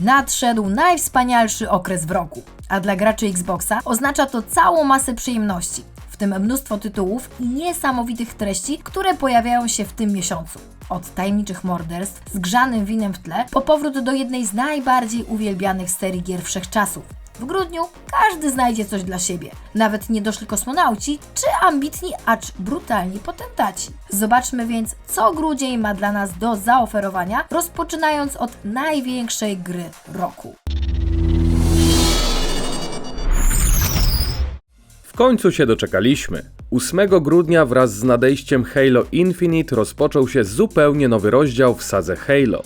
Nadszedł najwspanialszy okres w roku, a dla graczy Xboxa oznacza to całą masę przyjemności, w tym mnóstwo tytułów i niesamowitych treści, które pojawiają się w tym miesiącu. Od tajemniczych morderstw z grzanym winem w tle, po powrót do jednej z najbardziej uwielbianych serii gier wszechczasów. W grudniu każdy znajdzie coś dla siebie. Nawet niedoszli kosmonauci czy ambitni, acz brutalni potentaci. Zobaczmy więc, co grudzień ma dla nas do zaoferowania, rozpoczynając od największej gry roku. W końcu się doczekaliśmy. 8 grudnia wraz z nadejściem Halo Infinite rozpoczął się zupełnie nowy rozdział w sadze Halo.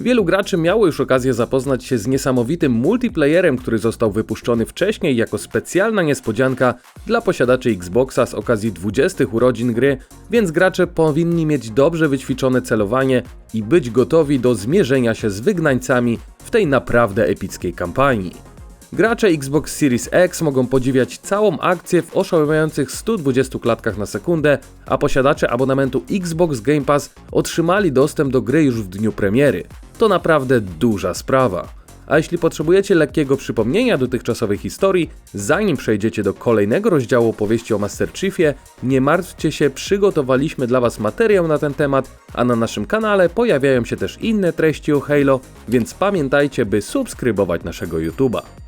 Wielu graczy miało już okazję zapoznać się z niesamowitym multiplayerem, który został wypuszczony wcześniej jako specjalna niespodzianka dla posiadaczy Xboxa z okazji 20 urodzin gry, więc gracze powinni mieć dobrze wyćwiczone celowanie i być gotowi do zmierzenia się z wygnańcami w tej naprawdę epickiej kampanii. Gracze Xbox Series X mogą podziwiać całą akcję w oszałamiających 120 klatkach na sekundę, a posiadacze abonamentu Xbox Game Pass otrzymali dostęp do gry już w dniu premiery. To naprawdę duża sprawa. A jeśli potrzebujecie lekkiego przypomnienia dotychczasowej historii, zanim przejdziecie do kolejnego rozdziału opowieści o Master Chiefie, nie martwcie się, przygotowaliśmy dla Was materiał na ten temat, a na naszym kanale pojawiają się też inne treści o Halo, więc pamiętajcie, by subskrybować naszego YouTube'a.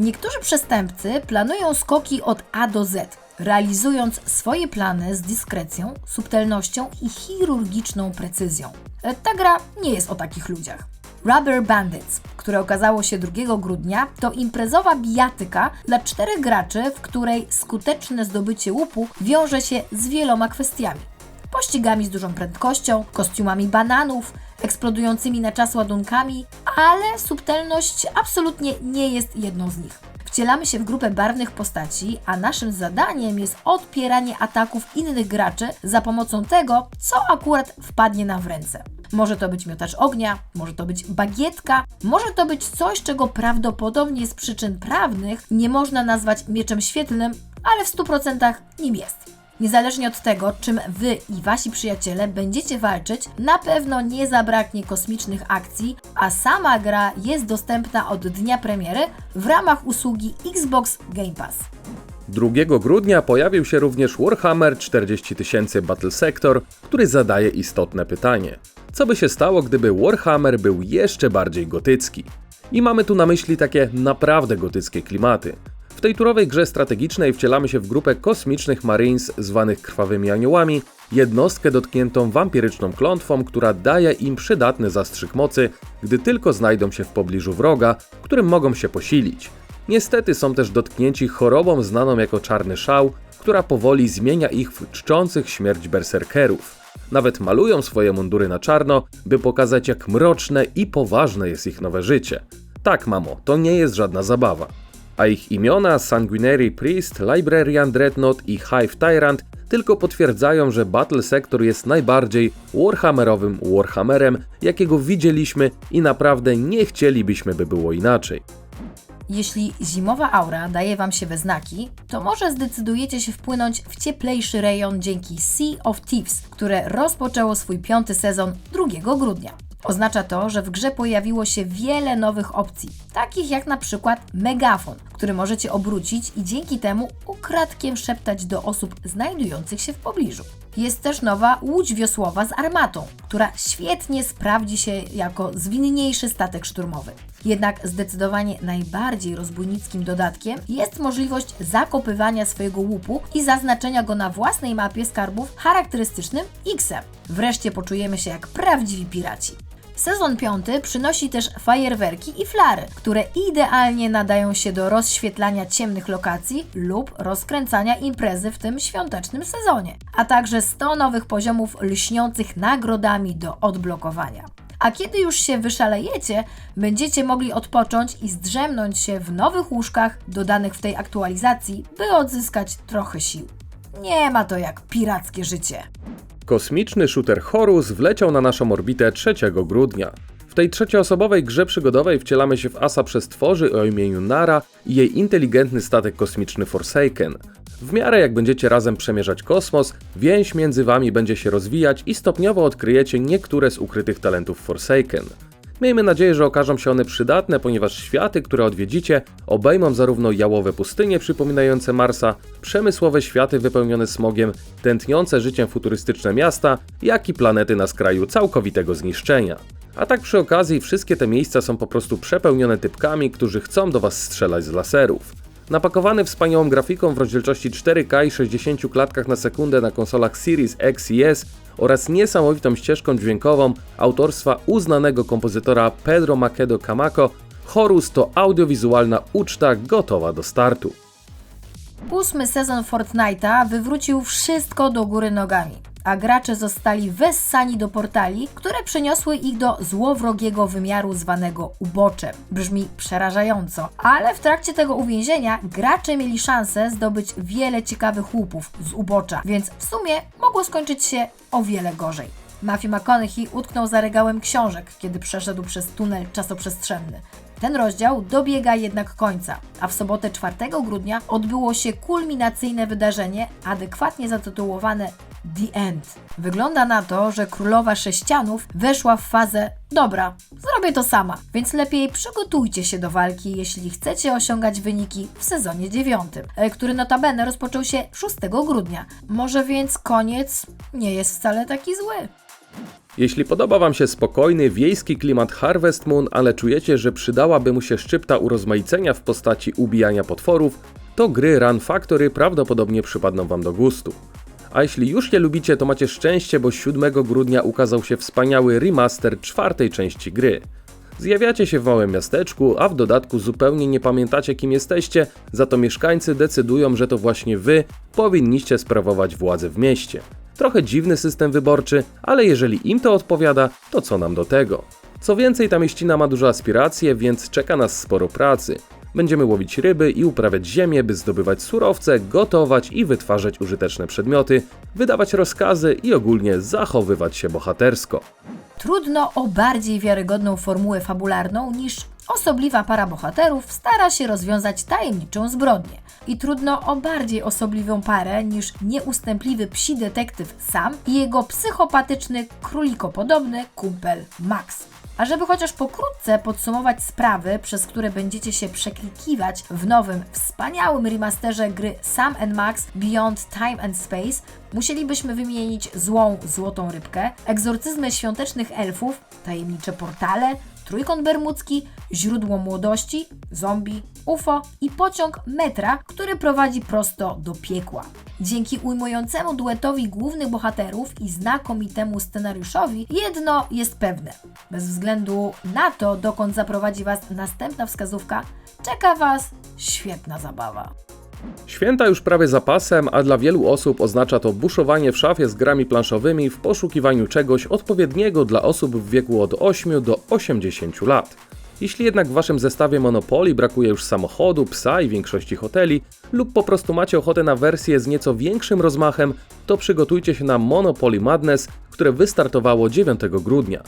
Niektórzy przestępcy planują skoki od A do Z, realizując swoje plany z dyskrecją, subtelnością i chirurgiczną precyzją. E, Ta gra nie jest o takich ludziach. Rubber Bandits, które okazało się 2 grudnia, to imprezowa bijatyka dla czterech graczy, w której skuteczne zdobycie łupu wiąże się z wieloma kwestiami. Pościgami z dużą prędkością, kostiumami bananów, eksplodującymi na czas ładunkami, ale subtelność absolutnie nie jest jedną z nich. Wcielamy się w grupę barwnych postaci, a naszym zadaniem jest odpieranie ataków innych graczy za pomocą tego, co akurat wpadnie nam w ręce. Może to być miotacz ognia, może to być bagietka, może to być coś, czego prawdopodobnie z przyczyn prawnych nie można nazwać mieczem świetlnym, ale w 100% nim jest. Niezależnie od tego, czym Wy i Wasi przyjaciele będziecie walczyć, na pewno nie zabraknie kosmicznych akcji, a sama gra jest dostępna od dnia premiery w ramach usługi Xbox Game Pass. 2 grudnia pojawił się również Warhammer 40 000 Battle Sector, który zadaje istotne pytanie. Co by się stało, gdyby Warhammer był jeszcze bardziej gotycki? I mamy tu na myśli takie naprawdę gotyckie klimaty. W tej turowej grze strategicznej wcielamy się w grupę kosmicznych Marines zwanych Krwawymi Aniołami, jednostkę dotkniętą wampiryczną klątwą, która daje im przydatny zastrzyk mocy, gdy tylko znajdą się w pobliżu wroga, którym mogą się posilić. Niestety są też dotknięci chorobą znaną jako czarny szał, która powoli zmienia ich w czczących śmierć berserkerów. Nawet malują swoje mundury na czarno, by pokazać jak mroczne i poważne jest ich nowe życie. Tak, mamo, to nie jest żadna zabawa. A ich imiona Sanguinary Priest, Librarian Dreadnought i Hive Tyrant tylko potwierdzają, że Battle Sector jest najbardziej Warhammerowym Warhammerem, jakiego widzieliśmy i naprawdę nie chcielibyśmy, by było inaczej. Jeśli zimowa aura daje Wam się we znaki, to może zdecydujecie się wpłynąć w cieplejszy rejon dzięki Sea of Thieves, które rozpoczęło swój piąty sezon 2 grudnia. Oznacza to, że w grze pojawiło się wiele nowych opcji, takich jak na przykład megafon, który możecie obrócić i dzięki temu ukradkiem szeptać do osób znajdujących się w pobliżu. Jest też nowa łódź wiosłowa z armatą, która świetnie sprawdzi się jako zwinniejszy statek szturmowy. Jednak zdecydowanie najbardziej rozbójnickim dodatkiem jest możliwość zakopywania swojego łupu i zaznaczenia go na własnej mapie skarbów charakterystycznym X-em. Wreszcie poczujemy się jak prawdziwi piraci. Sezon piąty przynosi też fajerwerki i flary, które idealnie nadają się do rozświetlania ciemnych lokacji lub rozkręcania imprezy w tym świątecznym sezonie, a także 100 nowych poziomów lśniących nagrodami do odblokowania. A kiedy już się wyszalejecie, będziecie mogli odpocząć i zdrzemnąć się w nowych łóżkach dodanych w tej aktualizacji, by odzyskać trochę sił. Nie ma to jak pirackie życie. Kosmiczny shooter Horus wleciał na naszą orbitę 3 grudnia. W tej trzecioosobowej grze przygodowej wcielamy się w asa przestworzy o imieniu Nara i jej inteligentny statek kosmiczny Forsaken. W miarę jak będziecie razem przemierzać kosmos, więź między wami będzie się rozwijać i stopniowo odkryjecie niektóre z ukrytych talentów Forsaken. Miejmy nadzieję, że okażą się one przydatne, ponieważ światy, które odwiedzicie, obejmą zarówno jałowe pustynie przypominające Marsa, przemysłowe światy wypełnione smogiem, tętniące życiem futurystyczne miasta, jak i planety na skraju całkowitego zniszczenia. A tak przy okazji, wszystkie te miejsca są po prostu przepełnione typkami, którzy chcą do Was strzelać z laserów. Napakowany wspaniałą grafiką w rozdzielczości 4K i 60 klatkach na sekundę na konsolach Series X i S oraz niesamowitą ścieżką dźwiękową autorstwa uznanego kompozytora Pedro Macedo Camaco, Horus to audiowizualna uczta gotowa do startu. Ósmy sezon Fortnite'a wywrócił wszystko do góry nogami, a gracze zostali wessani do portali, które przeniosły ich do złowrogiego wymiaru zwanego uboczem. Brzmi przerażająco, ale w trakcie tego uwięzienia gracze mieli szansę zdobyć wiele ciekawych łupów z ubocza, więc w sumie mogło skończyć się o wiele gorzej. Matthew McConaughey utknął za regałem książek, kiedy przeszedł przez tunel czasoprzestrzenny. Ten rozdział dobiega jednak końca, a w sobotę 4 grudnia odbyło się kulminacyjne wydarzenie, adekwatnie zatytułowane The End. Wygląda na to, że królowa sześcianów weszła w fazę dobra, zrobię to sama, więc lepiej przygotujcie się do walki, jeśli chcecie osiągać wyniki w sezonie dziewiątym, e, który notabene rozpoczął się 6 grudnia. Może więc koniec nie jest wcale taki zły. Jeśli podoba Wam się spokojny, wiejski klimat Harvest Moon, ale czujecie, że przydałaby mu się szczypta urozmaicenia w postaci ubijania potworów, to gry Run Factory prawdopodobnie przypadną Wam do gustu. A jeśli już je lubicie, to macie szczęście, bo 7 grudnia ukazał się wspaniały remaster czwartej części gry. Zjawiacie się w małym miasteczku, a w dodatku zupełnie nie pamiętacie kim jesteście, za to mieszkańcy decydują, że to właśnie wy powinniście sprawować władzę w mieście. Trochę dziwny system wyborczy, ale jeżeli im to odpowiada, to co nam do tego? Co więcej, ta mieścina ma duże aspiracje, więc czeka nas sporo pracy. Będziemy łowić ryby i uprawiać ziemię, by zdobywać surowce, gotować i wytwarzać użyteczne przedmioty, wydawać rozkazy i ogólnie zachowywać się bohatersko. Trudno o bardziej wiarygodną formułę fabularną niż osobliwa para bohaterów stara się rozwiązać tajemniczą zbrodnię. I trudno o bardziej osobliwą parę niż nieustępliwy psi detektyw Sam i jego psychopatyczny, królikopodobny kumpel Max. A żeby chociaż pokrótce podsumować sprawy, przez które będziecie się przeklikiwać w nowym, wspaniałym remasterze gry Sam Max Beyond Time and Space, musielibyśmy wymienić złą złotą rybkę, egzorcyzmy świątecznych elfów, tajemnicze portale, trójkąt bermudzki, źródło młodości, zombie, UFO i pociąg metra, który prowadzi prosto do piekła. Dzięki ujmującemu duetowi głównych bohaterów i znakomitemu scenariuszowi, jedno jest pewne. Bez względu na to, dokąd zaprowadzi Was następna wskazówka, czeka Was świetna zabawa. Święta już prawie za pasem, a dla wielu osób oznacza to buszowanie w szafie z grami planszowymi w poszukiwaniu czegoś odpowiedniego dla osób w wieku od 8 do 80 lat. Jeśli jednak w waszym zestawie Monopoly brakuje już samochodu, psa i większości hoteli, lub po prostu macie ochotę na wersję z nieco większym rozmachem, to przygotujcie się na Monopoly Madness, które wystartowało 9 grudnia.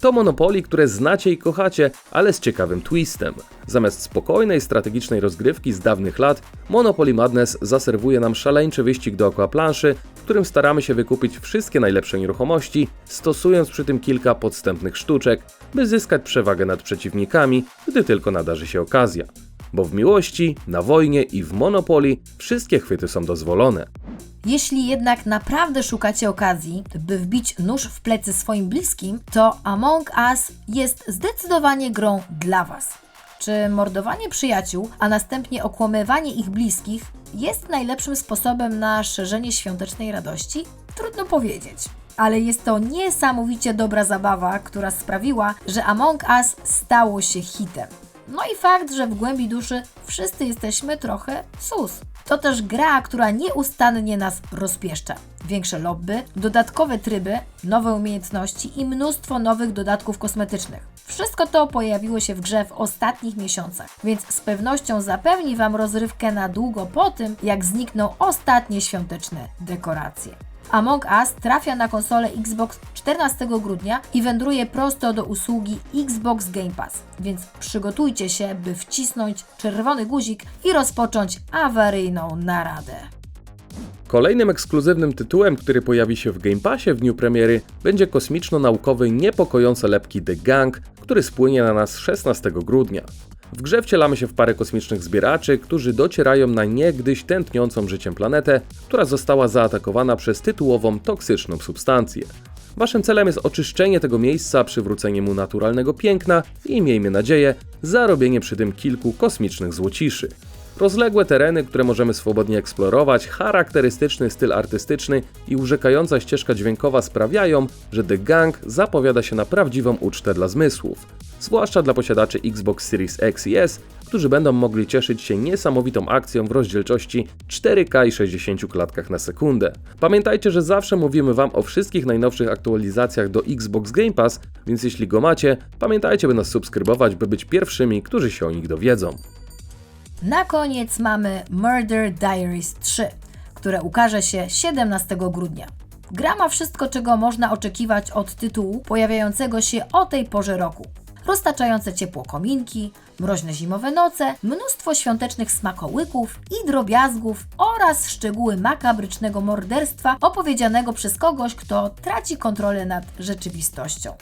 To Monopoly, które znacie i kochacie, ale z ciekawym twistem. Zamiast spokojnej, strategicznej rozgrywki z dawnych lat, Monopoly Madness zaserwuje nam szaleńczy wyścig dookoła planszy, w którym staramy się wykupić wszystkie najlepsze nieruchomości, stosując przy tym kilka podstępnych sztuczek, by zyskać przewagę nad przeciwnikami, gdy tylko nadarzy się okazja. Bo w miłości, na wojnie i w Monopoly wszystkie chwyty są dozwolone. Jeśli jednak naprawdę szukacie okazji, by wbić nóż w plecy swoim bliskim, to Among Us jest zdecydowanie grą dla Was. Czy mordowanie przyjaciół, a następnie okłamywanie ich bliskich jest najlepszym sposobem na szerzenie świątecznej radości? Trudno powiedzieć. Ale jest to niesamowicie dobra zabawa, która sprawiła, że Among Us stało się hitem. No i fakt, że w głębi duszy wszyscy jesteśmy trochę sus. To też gra, która nieustannie nas rozpieszcza. Większe lobby, dodatkowe tryby, nowe umiejętności i mnóstwo nowych dodatków kosmetycznych. Wszystko to pojawiło się w grze w ostatnich miesiącach, więc z pewnością zapewni Wam rozrywkę na długo po tym, jak znikną ostatnie świąteczne dekoracje. Among Us trafia na konsolę Xbox 14 grudnia i wędruje prosto do usługi Xbox Game Pass, więc przygotujcie się, by wcisnąć czerwony guzik i rozpocząć awaryjną naradę. Kolejnym ekskluzywnym tytułem, który pojawi się w Game Passie w dniu premiery, będzie kosmiczno-naukowy niepokojące lepki The Gang, który spłynie na nas 16 grudnia. W grze wcielamy się w parę kosmicznych zbieraczy, którzy docierają na niegdyś tętniącą życiem planetę, która została zaatakowana przez tytułową toksyczną substancję. Waszym celem jest oczyszczenie tego miejsca, przywrócenie mu naturalnego piękna i, miejmy nadzieję, zarobienie przy tym kilku kosmicznych złociszy. Rozległe tereny, które możemy swobodnie eksplorować, charakterystyczny styl artystyczny i urzekająca ścieżka dźwiękowa sprawiają, że The Gang zapowiada się na prawdziwą ucztę dla zmysłów. Zwłaszcza dla posiadaczy Xbox Series X i S, którzy będą mogli cieszyć się niesamowitą akcją w rozdzielczości 4K i 60 klatkach na sekundę. Pamiętajcie, że zawsze mówimy Wam o wszystkich najnowszych aktualizacjach do Xbox Game Pass, więc jeśli go macie, pamiętajcie by nas subskrybować, by być pierwszymi, którzy się o nich dowiedzą. Na koniec mamy Murder Diaries 3, które ukaże się 17 grudnia. Gra ma wszystko, czego można oczekiwać od tytułu pojawiającego się o tej porze roku. Roztaczające ciepło kominki, mroźne zimowe noce, mnóstwo świątecznych smakołyków i drobiazgów oraz szczegóły makabrycznego morderstwa opowiedzianego przez kogoś, kto traci kontrolę nad rzeczywistością.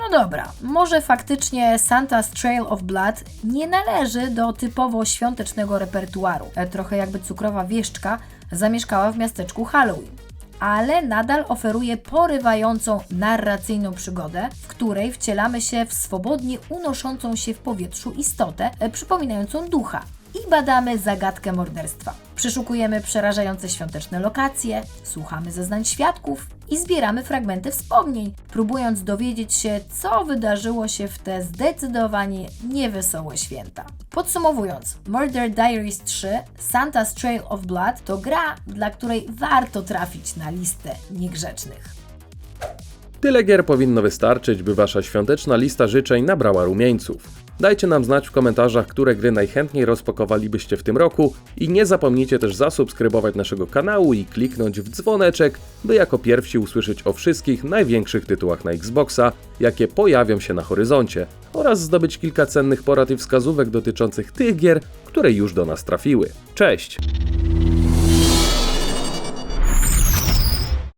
No dobra, może faktycznie Santa's Trail of Blood nie należy do typowo świątecznego repertuaru. E, Trochę jakby cukrowa wieszczka zamieszkała w miasteczku Halloween. Ale nadal oferuje porywającą narracyjną przygodę, w której wcielamy się w swobodnie unoszącą się w powietrzu istotę, e, przypominającą ducha i badamy zagadkę morderstwa. Przeszukujemy przerażające świąteczne lokacje, słuchamy zeznań świadków i zbieramy fragmenty wspomnień, próbując dowiedzieć się, co wydarzyło się w te zdecydowanie niewesołe święta. Podsumowując, Murder Diaries 3 Santa's Trail of Blood to gra, dla której warto trafić na listę niegrzecznych. Tyle gier powinno wystarczyć, by wasza świąteczna lista życzeń nabrała rumieńców. Dajcie nam znać w komentarzach, które gry najchętniej rozpakowalibyście w tym roku i nie zapomnijcie też zasubskrybować naszego kanału i kliknąć w dzwoneczek, by jako pierwsi usłyszeć o wszystkich największych tytułach na Xboxa, jakie pojawią się na horyzoncie oraz zdobyć kilka cennych porad i wskazówek dotyczących tych gier, które już do nas trafiły. Cześć!